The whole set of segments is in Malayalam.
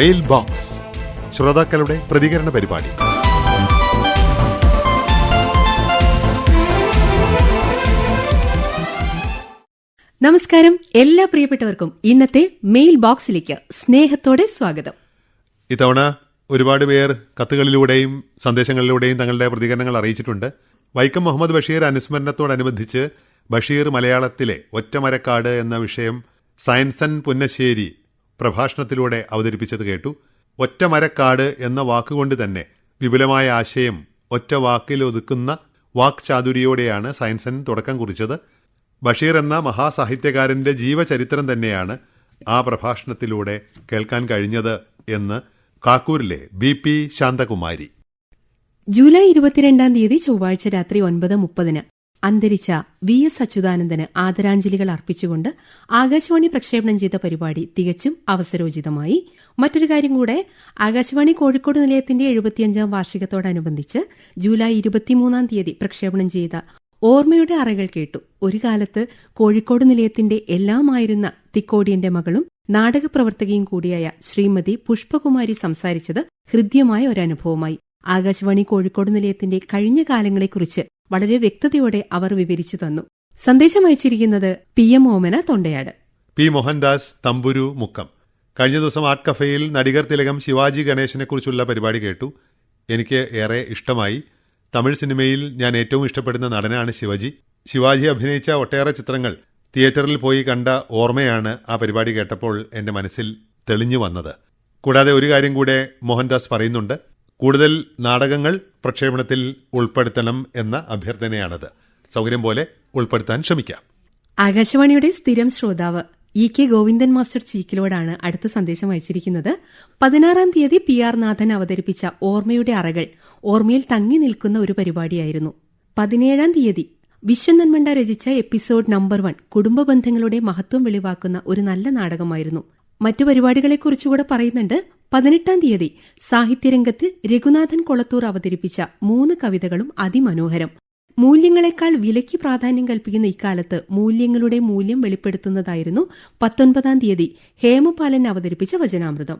മെയിൽ ബോക്സ് ശ്രോതാക്കളുടെ പ്രതികരണ പരിപാടി. നമസ്കാരം. എല്ലാ പ്രിയപ്പെട്ടവർക്കും ഇന്നത്തെ മെയിൽ ബോക്സിലേക്ക് സ്നേഹത്തോടെ സ്വാഗതം. ഇത്തവണ ഒരുപാട് പേർ കത്തുകളിലൂടെയും സന്ദേശങ്ങളിലൂടെയും തങ്ങളുടെ പ്രതികരണങ്ങൾ അറിയിച്ചിട്ടുണ്ട്. വൈക്കം മുഹമ്മദ് ബഷീർ അനുസ്മരണത്തോടനുബന്ധിച്ച് ബഷീർ മലയാളത്തിലെ ഒറ്റമരക്കാട് എന്ന വിഷയം സയൻസൻ പുന്നശ്ശേരി പ്രഭാഷണത്തിലൂടെ അവതരിപ്പിച്ചത് കേട്ടു. ഒറ്റമരക്കാട് എന്ന വാക്കുകൊണ്ട് തന്നെ വിപുലമായ ആശയം ഒറ്റ വാക്കിൽ ഒതുക്കുന്ന വാക് ചാതുരിയോടെയാണ് സയൻസൻ തുടക്കം കുറിച്ചത്. ബഷീർ എന്ന മഹാസാഹിത്യകാരന്റെ ജീവചരിത്രം തന്നെയാണ് ആ പ്രഭാഷണത്തിലൂടെ കേൾക്കാൻ കഴിഞ്ഞത് എന്ന് കാക്കൂരിലെ ബി പി ശാന്തകുമാരി. ജൂലൈ ഇരുപത്തിരണ്ടാം തീയതി ചൊവ്വാഴ്ച രാത്രി ഒൻപത് മുപ്പതിന് അന്തരിച്ച വി എസ് അച്യുതാനന്ദന് ആദരാഞ്ജലികൾ അർപ്പിച്ചുകൊണ്ട് ആകാശവാണി പ്രക്ഷേപണം ചെയ്ത പരിപാടി തികച്ചും അവസരോചിതമായി. മറ്റൊരു കാര്യം കൂടെ ആകാശവാണി കോഴിക്കോട് നിലയത്തിന്റെ എഴുപത്തിയഞ്ചാം വാർഷികത്തോടനുബന്ധിച്ച് ജൂലൈ ഇരുപത്തിമൂന്നാം തീയതി പ്രക്ഷേപണം ചെയ്ത ഓർമ്മയുടെ അറകൾ കേട്ടു. ഒരു കാലത്ത് കോഴിക്കോട് നിലയത്തിന്റെ എല്ലാമായിരുന്ന തിക്കോടിയന്റെ മകളും നാടകപ്രവർത്തകയും കൂടിയായ ശ്രീമതി പുഷ്പകുമാരി സംസാരിച്ചത് ഹൃദ്യമായ ഒരനുഭവമായി ആകാശവാണി കോഴിക്കോട് നിലയത്തിന്റെ കഴിഞ്ഞ കാലങ്ങളെക്കുറിച്ച് വളരെ വ്യക്തതയോടെ അവർ വിവരിച്ചു തന്നു. സന്ദേശം അയച്ചിരിക്കുന്നത് P M Omana Thondayad. P Mohandas Thamburu Mukkam. കഴിഞ്ഞ ദിവസം ആർട്ട് കഫേയിൽ നടികർ തിലകം ശിവാജി ഗണേശനെ കുറിച്ചുള്ള പരിപാടി കേട്ടു. എനിക്ക് ഏറെ ഇഷ്ടമായി. തമിഴ് സിനിമയിൽ ഞാൻ ഏറ്റവും ഇഷ്ടപ്പെടുന്ന നടനാണ് ശിവജി. ശിവാജി അഭിനയിച്ച ഒട്ടേറെ ചിത്രങ്ങൾ തിയേറ്ററിൽ പോയി കണ്ട ഓർമ്മയാണ് ആ പരിപാടി കേട്ടപ്പോൾ എന്റെ മനസ്സിൽ തെളിഞ്ഞു വന്നത്. കൂടാതെ ഒരു കാര്യം കൂടെ മോഹൻദാസ് പറയുന്നുണ്ട്. കൂടുതൽ നാടകങ്ങൾ പ്രക്ഷേപണത്തിൽ ഉൾപ്പെടുത്തണം എന്ന അഭ്യർത്ഥനയാണത്. സൗകര്യം പോലെ ഉൾപ്പെടുത്താൻ ശ്രമിക്കാം. ആകാശവാണിയുടെ സ്ഥിരം ശ്രോതാവ് ഇ കെ ഗോവിന്ദൻ മാസ്റ്റർ ചീക്കിലോടാണ് അടുത്ത സന്ദേശം അയച്ചിരിക്കുന്നത്. പതിനാറാം തീയതി പി ആർ നാഥൻ അവതരിപ്പിച്ച ഓർമ്മയുടെ അറകൾ ഓർമ്മയിൽ തങ്ങി നിൽക്കുന്ന ഒരു പരിപാടിയായിരുന്നു. പതിനേഴാം തീയതി വിശ്വനന്മണ്ട രചിച്ച എപ്പിസോഡ് നമ്പർ വൺ കുടുംബ ബന്ധങ്ങളുടെ മഹത്വം വെളിവാക്കുന്ന ഒരു നല്ല നാടകമായിരുന്നു. മറ്റു പരിപാടികളെക്കുറിച്ചുകൂടെ പറയുന്നുണ്ട് പതിനെട്ടാം തീയതി സാഹിത്യരംഗത്തിൽ രഘുനാഥൻ കൊളത്തൂർ അവതരിപ്പിച്ച മൂന്ന് കവിതകളും അതിമനോഹരം. മൂല്യങ്ങളെക്കാൾ വിലയ്ക്ക് പ്രാധാന്യം കൽപ്പിക്കുന്ന ഇക്കാലത്ത് മൂല്യങ്ങളുടെ മൂല്യം വെളിപ്പെടുത്തുന്നതായിരുന്നു പത്തൊൻപതാം തീയതി ഹേമപാലൻ അവതരിപ്പിച്ച വചനാമൃതം.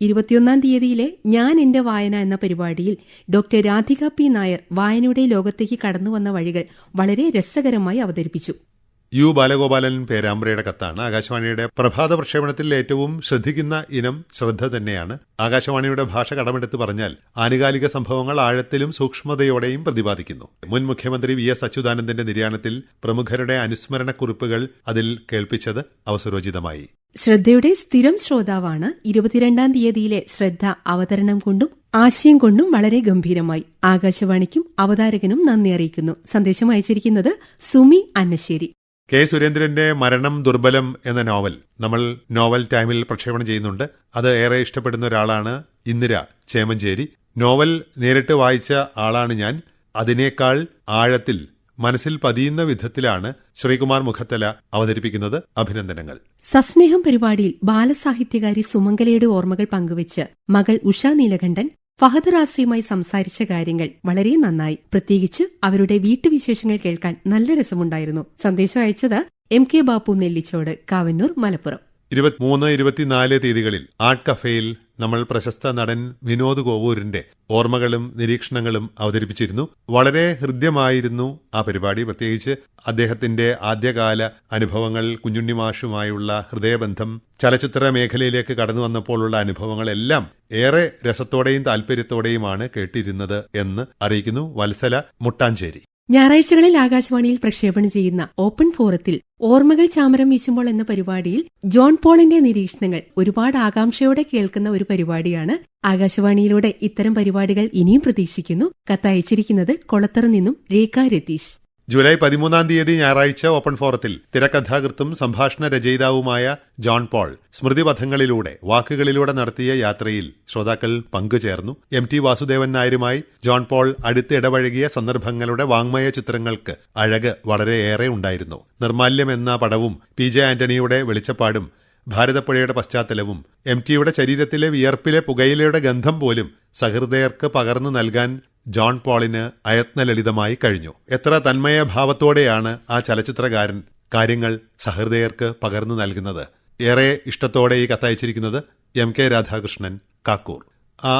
ഇരുപത്തിയൊന്നാം തീയതിയിലെ ഞാൻ എന്റെ വായന എന്ന പരിപാടിയിൽ ഡോക്ടർ രാധിക പി നായർ വായനയുടെ ലോകത്തേക്ക് കടന്നുവന്ന വഴികൾ വളരെ രസകരമായി അവതരിപ്പിച്ചു. യു ബാലഗോപാലൻ പേരാമ്പ്രയുടെ കത്താണ്. ആകാശവാണിയുടെ പ്രഭാത പ്രക്ഷേപണത്തിൽ ഏറ്റവും ശ്രദ്ധിക്കുന്ന ഇനം ശ്രദ്ധ തന്നെയാണ്. ആകാശവാണിയുടെ ഭാഷ കടമെടുത്ത് പറഞ്ഞാൽ ആനുകാലിക സംഭവങ്ങൾ ആഴത്തിലും സൂക്ഷ്മതയോടെയും പ്രതിപാദിക്കുന്നു. മുൻ മുഖ്യമന്ത്രി വി എസ് അച്യുതാനന്ദന്റെ നിര്യാണത്തിൽ പ്രമുഖരുടെ അനുസ്മരണക്കുറിപ്പുകൾ അതിൽ കേൾപ്പിച്ചത് അവസരോചിതമായി. ശ്രദ്ധയുടെ സ്ഥിരം ശ്രോതാവാണ് ഇരുപത്തിരണ്ടാം തീയതിയിലെ ശ്രദ്ധ അവതരണം കൊണ്ടും ആശയം കൊണ്ടും വളരെ ഗംഭീരമായി ആകാശവാണിക്കും അവതാരകനും നന്ദി അറിയിക്കുന്നു. സന്ദേശം അയച്ചിരിക്കുന്നത് സുമി അന്നശ്ശേരി. കെ സുരേന്ദ്രന്റെ മരണം ദുർബലം എന്ന നോവൽ നമ്മൾ നോവൽ ടൈമിൽ പ്രക്ഷേപണം ചെയ്യുന്നുണ്ട്. അത് ഏറെ ഇഷ്ടപ്പെടുന്ന ഒരാളാണ് ഇന്ദിര ചേമഞ്ചേരി. നോവൽ നേരിട്ട് വായിച്ച ആളാണ് ഞാൻ. അതിനേക്കാൾ ആഴത്തിൽ മനസ്സിൽ പതിയുന്ന വിധത്തിലാണ് ശ്രീകുമാർ മുഖത്തല അവതരിപ്പിക്കുന്നത്. അഭിനന്ദനങ്ങൾ. സസ്നേഹം പരിപാടിയിൽ ബാലസാഹിത്യകാരി സുമംഗലയുടെ ഓർമ്മകൾ പങ്കുവച്ച് മകൾ ഉഷ നീലകണ്ഠൻ ഫഹദ് റാസിയുമായി സംസാരിച്ച കാര്യങ്ങൾ വളരെ നന്നായി. പ്രത്യേകിച്ച് അവരുടെ വീട്ടുവിശേഷങ്ങൾ കേൾക്കാൻ നല്ല രസമുണ്ടായിരുന്നു. സന്ദേശം അയച്ചത് എം കെ ബാപ്പു നെല്ലിച്ചോട് കാവന്നൂർ മലപ്പുറം. ഇരുപത്തിമൂന്ന് ഇരുപത്തിനാല് തീയതികളിൽ ആർട്ട് കഫേയിൽ നമ്മൾ പ്രശസ്ത നടൻ വിനോദ് കോവൂരിന്റെ ഓർമ്മകളും നിരീക്ഷണങ്ങളും അവതരിപ്പിച്ചിരുന്നു. വളരെ ഹൃദ്യമായിരുന്നു ആ പരിപാടി. പ്രത്യേകിച്ച് അദ്ദേഹത്തിന്റെ ആദ്യകാല അനുഭവങ്ങൾ കുഞ്ഞുണ്ണി മാഷുമായുള്ള ഹൃദയബന്ധം ചലച്ചിത്ര മേഖലയിലേക്ക് കടന്നു വന്നപ്പോഴുള്ള അനുഭവങ്ങളെല്ലാം ഏറെ രസത്തോടെയും താല്പര്യത്തോടെയുമാണ് കേട്ടിരുന്നത് എന്ന് അറിയിക്കുന്നു. വത്സല മുട്ടാഞ്ചേരി. ഞായറാഴ്ചകളിൽ ആകാശവാണിയിൽ പ്രക്ഷേപണം ചെയ്യുന്ന ഓപ്പൺ ഫോറത്തിൽ ഓർമ്മകൾ ചാമരം വീശുമ്പോൾ എന്ന പരിപാടിയിൽ ജോൺ പോളിന്റെ നിരീക്ഷണങ്ങൾ ഒരുപാട് ആകാംക്ഷയോടെ കേൾക്കുന്ന ഒരു പരിപാടിയാണ് ആകാശവാണിയിലൂടെ ഇത്തരം പരിപാടികൾ ഇനിയും പ്രതീക്ഷിക്കുന്നു. കത്തയച്ചിരിക്കുന്നത് കൊളത്തറ നിന്നും രേഖ രതീഷ്. ജൂലൈ പതിമൂന്നാം തീയതി ഞായറാഴ്ച ഓപ്പൺ ഫോറത്തിൽ തിരക്കഥാകൃത്തും സംഭാഷണ രചയിതാവുമായ ജോൺ പോൾ സ്മൃതിപഥങ്ങളിലൂടെ വാക്കുകളിലൂടെ നടത്തിയ യാത്രയിൽ ശ്രോതാക്കൾ പങ്കുചേർന്നു. എം ടി വാസുദേവൻ നായരുമായി ജോൺ പോൾ അടുത്തിടപഴകിയ സന്ദർഭങ്ങളുടെ വാങ്മയ ചിത്രങ്ങൾക്ക് അഴക് വളരെയേറെ ഉണ്ടായിരുന്നു. നിർമാല്യം എന്ന പടവും പി ജെ ആന്റണിയുടെ വെളിച്ചപ്പാടും ഭാരതപ്പുഴയുടെ പശ്ചാത്തലവും എം ടിയുടെ ശരീരത്തിലെ വിയർപ്പിലെ പുകയിലയുടെ ഗന്ധം പോലും സഹൃദയർക്ക് പകർന്നു നൽകാൻ ജോൺ പോളിന് അയത്നലളിതമായി കഴിഞ്ഞു. എത്ര തന്മയഭാവത്തോടെയാണ് ആ ചലച്ചിത്രകാരൻ കാര്യങ്ങൾ സഹൃദയർക്ക് പകർന്നു നൽകുന്നത്. ഏറെ ഇഷ്ടത്തോടെ ഈ കത്തയച്ചിരിക്കുന്നത് എം കെ രാധാകൃഷ്ണൻ കാക്കൂർ.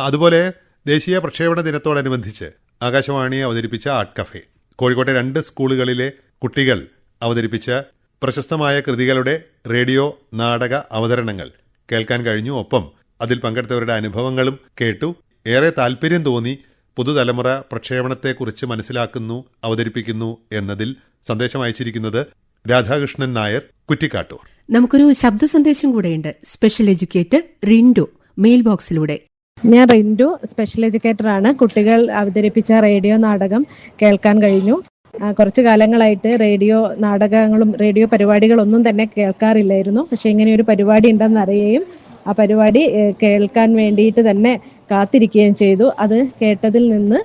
അതുപോലെ ദേശീയ പ്രക്ഷേപണ ദിനത്തോടനുബന്ധിച്ച് ആകാശവാണി അവതരിപ്പിച്ച ആർട്ട് കഫേ. കോഴിക്കോട്ടെ രണ്ട് സ്കൂളുകളിലെ കുട്ടികൾ അവതരിപ്പിച്ച പ്രശസ്തമായ കൃതികളുടെ റേഡിയോ നാടക അവതരണങ്ങൾ കേൾക്കാൻ കഴിഞ്ഞു. ഒപ്പം അതിൽ പങ്കെടുത്തവരുടെ അനുഭവങ്ങളും കേട്ടു. ഏറെ താല്പര്യം തോന്നി പുതുതലമുറ പ്രക്ഷേപണത്തെക്കുറിച്ച് മനസ്സിലാക്കുന്നു അവതരിപ്പിക്കുന്നു എന്നതിൽ സന്ദേശം അയച്ചിരിക്കുന്നത് രാധാകൃഷ്ണൻ നായർ കുറ്റിക്കാട്ടൂർ. നമുക്കൊരു ശബ്ദ സന്ദേശം കൂടെയുണ്ട്. സ്പെഷ്യൽ എഡ്യൂക്കേറ്റർ റിൻഡോ മെയിൽ ബോക്സിലൂടെ ഞാൻ റിൻഡു സ്പെഷ്യൽ എഡ്യൂക്കേറ്റർ ആണ്. കുട്ടികൾ അവതരിപ്പിച്ച റേഡിയോ നാടകം കേൾക്കാൻ കഴിഞ്ഞു. കുറച്ചു കാലങ്ങളായിട്ട് റേഡിയോ നാടകങ്ങളും റേഡിയോ പരിപാടികളൊന്നും തന്നെ കേൾക്കാറില്ലായിരുന്നു. പക്ഷെ ഇങ്ങനെ ഒരു പരിപാടി ഉണ്ടെന്ന് അറിയുകയും ആ പരിപാടി കേൾക്കാൻ വേണ്ടിയിട്ട് തന്നെ കാത്തിരിക്കുകയും ചെയ്തു. അത് കേട്ടതിൽ നിന്ന്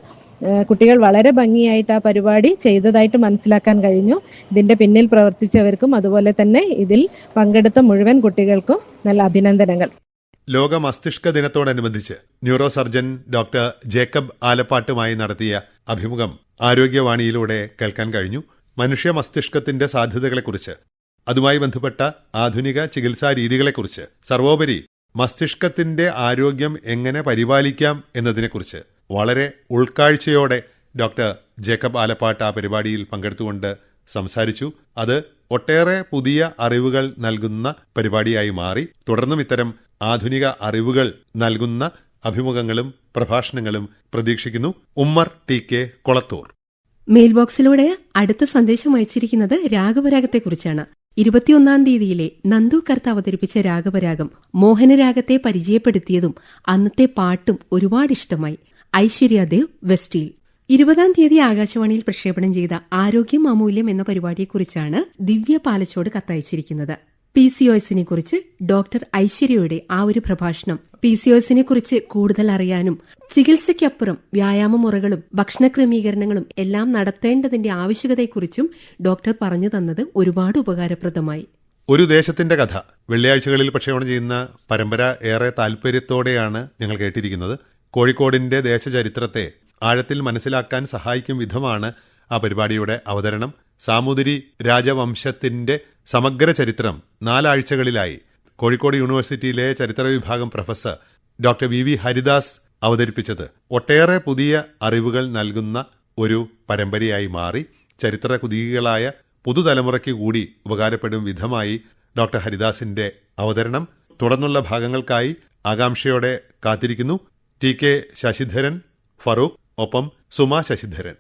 കുട്ടികൾ വളരെ ഭംഗിയായിട്ട് ആ പരിപാടി ചെയ്തതായിട്ട് മനസ്സിലാക്കാൻ കഴിഞ്ഞു. ഇതിന്റെ പിന്നിൽ പ്രവർത്തിച്ചവർക്കും അതുപോലെ തന്നെ ഇതിൽ പങ്കെടുത്ത മുഴുവൻ കുട്ടികൾക്കും നല്ല അഭിനന്ദനങ്ങൾ. ലോക മസ്തിഷ്ക ദിനത്തോടനുബന്ധിച്ച് ന്യൂറോ സർജൻ ഡോക്ടർ ജേക്കബ് ആലപ്പാട്ടുമായി നടത്തിയ അഭിമുഖം ആരോഗ്യവാണിയിലൂടെ കേൾക്കാൻ കഴിഞ്ഞു. മനുഷ്യ മസ്തിഷ്കത്തിന്റെ സാധ്യതകളെക്കുറിച്ച് അതുമായി ബന്ധപ്പെട്ട ആധുനിക ചികിത്സാ രീതികളെക്കുറിച്ച്. സർവോപരി മസ്തിഷ്കത്തിന്റെ ആരോഗ്യം എങ്ങനെ പരിപാലിക്കാം എന്നതിനെക്കുറിച്ച്. വളരെ ഉൾക്കാഴ്ചയോടെ ഡോക്ടർ ജേക്കബ് ആലപ്പാട്ട് ആ പരിപാടിയിൽ പങ്കെടുത്തുകൊണ്ട് സംസാരിച്ചു. അത് ഒട്ടേറെ പുതിയ അറിവുകൾ നൽകുന്ന പരിപാടിയായി മാറി. തുടർന്നും ഇത്തരം ആധുനിക അറിവുകൾ നൽകുന്ന അഭിമുഖങ്ങളും പ്രഭാഷണങ്ങളും പ്രതീക്ഷിക്കുന്നു. Ummer T K Kolathur. Mail ബോക്സിലൂടെ അടുത്ത സന്ദേശം അയച്ചിരിക്കുന്നത് രാഗപരാഗത്തെക്കുറിച്ചാണ് ഇരുപത്തിയൊന്നാം തീയതിയിലെ നന്ദു കർത്ത അവതരിപ്പിച്ച രാഗപരാഗം മോഹനരാഗത്തെ പരിചയപ്പെടുത്തിയതും അന്നത്തെ പാട്ടും ഒരുപാട് ഇഷ്ടമായി ഐശ്വര്യ ദേവ് വെസ്റ്റിൽ ഇരുപതാം തീയതി ആകാശവാണിയിൽ പ്രക്ഷേപണം ചെയ്ത ആരോഗ്യം അമൂല്യം എന്ന പരിപാടിയെക്കുറിച്ചാണ് ദിവ്യ പാലച്ചോട് കത്തയച്ചിരിക്കുന്നത്. പി സി ഒ എസിനെ കുറിച്ച് ഡോക്ടർ ഐശ്വര്യയുടെ ആ ഒരു പ്രഭാഷണം. പി സി ഒ എസിനെ കുറിച്ച് കൂടുതൽ അറിയാനും ചികിത്സയ്ക്കപ്പുറം വ്യായാമ മുറകളും ഭക്ഷണ ക്രമീകരണങ്ങളും എല്ലാം നടത്തേണ്ടതിന്റെ ആവശ്യകതയെക്കുറിച്ചും ഡോക്ടർ പറഞ്ഞു തന്നത് ഒരുപാട് ഉപകാരപ്രദമായി. ഒരു ദേശത്തിന്റെ കഥ. വെള്ളിയാഴ്ചകളിൽ പ്രക്ഷേപണം ചെയ്യുന്ന പരമ്പര ഏറെ താല്പര്യത്തോടെയാണ് ഞങ്ങൾ കേട്ടിരിക്കുന്നത്. കോഴിക്കോടിന്റെ ദേശചരിത്രത്തെ ആഴത്തിൽ മനസ്സിലാക്കാൻ സഹായിക്കും വിധമാണ് ആ പരിപാടിയുടെ അവതരണം. സാമൂതിരി രാജവംശത്തിന്റെ സമഗ്ര ചരിത്രം നാലാഴ്ചകളിലായി. കോഴിക്കോട് യൂണിവേഴ്സിറ്റിയിലെ ചരിത്ര വിഭാഗം professor doctor V. V. Haridas അവതരിപ്പിച്ചത്. ഒട്ടേറെ പുതിയ അറിവുകൾ നൽകുന്ന ഒരു പരമ്പരയായി മാറി. ചരിത്ര കുതികളായ പുതുതലമുറയ്ക്ക് കൂടി ഉപകാരപ്പെടും വിധമായി ഡോക്ടർ ഹരിദാസിന്റെ അവതരണം തുടർന്നുള്ള ഭാഗങ്ങൾക്കായി ആകാംക്ഷയോടെ കാത്തിരിക്കുന്നു. ടി. കെ. ശശിധരൻ ഫറൂഖ് ഒപ്പം സുമ ശശിധരൻ.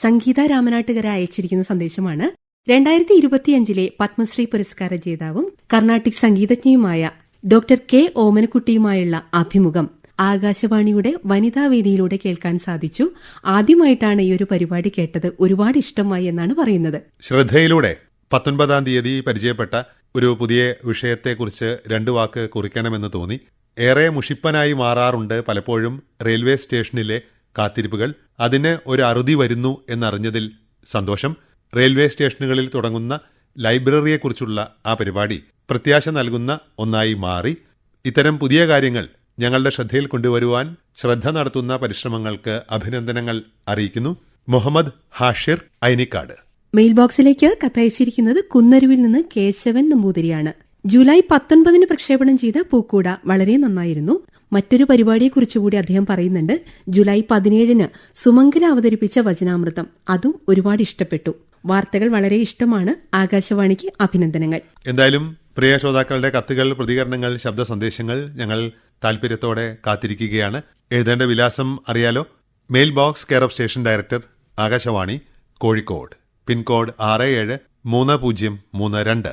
സംഗീത രാമനാട്ടുകര അയച്ചിരിക്കുന്ന സന്ദേശമാണ്. രണ്ടായിരത്തി ഇരുപത്തിയഞ്ചിലെ പത്മശ്രീ പുരസ്കാര ജേതാവും കർണാട്ടിക് സംഗീതജ്ഞയുമായ ഡോക്ടർ കെ ഓമനക്കുട്ടിയുമായുള്ള അഭിമുഖം ആകാശവാണിയുടെ വനിതാ വേദിയിലൂടെ കേൾക്കാൻ സാധിച്ചു. ആദ്യമായിട്ടാണ് ഈ ഒരു പരിപാടി കേട്ടത്. ഒരുപാട് ഇഷ്ടമായി എന്നാണ് പറയുന്നത്. ശ്രദ്ധയിലൂടെ പത്തൊൻപതാം തീയതി പരിചയപ്പെട്ട ഒരു പുതിയ വിഷയത്തെക്കുറിച്ച് രണ്ടു വാക്ക് കുറിക്കണമെന്ന് തോന്നി. ഏറെ മുഷിപ്പനായി മാറാറുണ്ട് പലപ്പോഴും റെയിൽവേ സ്റ്റേഷനിലെ കാത്തിരിപ്പുകൾ. അതിന് ഒരു അറുതി വരുന്നു എന്നറിഞ്ഞതിൽ സന്തോഷം. റെയിൽവേ സ്റ്റേഷനുകളിൽ തുടങ്ങുന്ന ലൈബ്രറിയെക്കുറിച്ചുള്ള ആ പരിപാടി പ്രത്യാശ നൽകുന്ന ഒന്നായി മാറി. ഇത്തരം പുതിയ കാര്യങ്ങൾ ഞങ്ങളുടെ ശ്രദ്ധയിൽ കൊണ്ടുവരുവാൻ ശ്രദ്ധ നടത്തുന്ന പരിശ്രമങ്ങൾക്ക് അഭിനന്ദനങ്ങൾ അറിയിക്കുന്നു. മുഹമ്മദ് ഹാഷിർ ഐനിക്കാട്. മെയിൽ ബോക്സിലേക്ക് കത്തയച്ചിരിക്കുന്നത് കുന്നരുവിൽ നിന്ന് കേശവൻ നമ്പൂതിരിയാണ്. ജൂലൈ പത്തൊൻപതിന് പ്രക്ഷേപണം ചെയ്ത പൂക്കൂട വളരെ നന്നായിരുന്നു. മറ്റൊരു പരിപാടിയെക്കുറിച്ചുകൂടി അദ്ദേഹം പറയുന്നുണ്ട്. ജൂലൈ പതിനേഴിന് സുമംഗല അവതരിപ്പിച്ച വചനാമൃതം. അതും ഒരുപാട് ഇഷ്ടപ്പെട്ടു. വാർത്തകൾ വളരെ ഇഷ്ടമാണ്. ആകാശവാണിക്ക് അഭിനന്ദനങ്ങൾ. എന്തായാലും പ്രിയ ശ്രോതാക്കളുടെ കത്തുകൾ പ്രതികരണങ്ങൾ ശബ്ദ സന്ദേശങ്ങൾ ഞങ്ങൾ താല്പര്യത്തോടെ കാത്തിരിക്കുകയാണ്. എഴുതേണ്ട വിലാസം അറിയാലോ? Mail box care of station director Akashvani Kozhikode. Pin code ആറ് ഏഴ് മൂന്ന് പൂജ്യം മൂന്ന് രണ്ട്.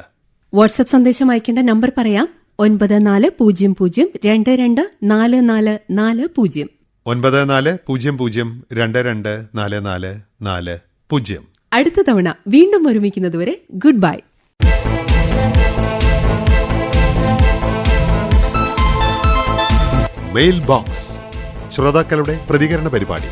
വാട്സ്ആപ്പ് സന്ദേശം അയക്കേണ്ട നമ്പർ പറയാം. ഒൻപത് നാല് പൂജ്യം പൂജ്യം രണ്ട് രണ്ട് നാല് നാല് നാല് പൂജ്യം. ഒൻപത് നാല് പൂജ്യം പൂജ്യം രണ്ട് രണ്ട് നാല് നാല് നാല് പൂജ്യം. അടുത്ത തവണ വീണ്ടും ഒരുമിക്കുന്നതുവരെ ഗുഡ് ബൈ. മെയിൽ ബോക്സ് ശ്രോതാക്കളുടെ പ്രതികരണ പരിപാടി.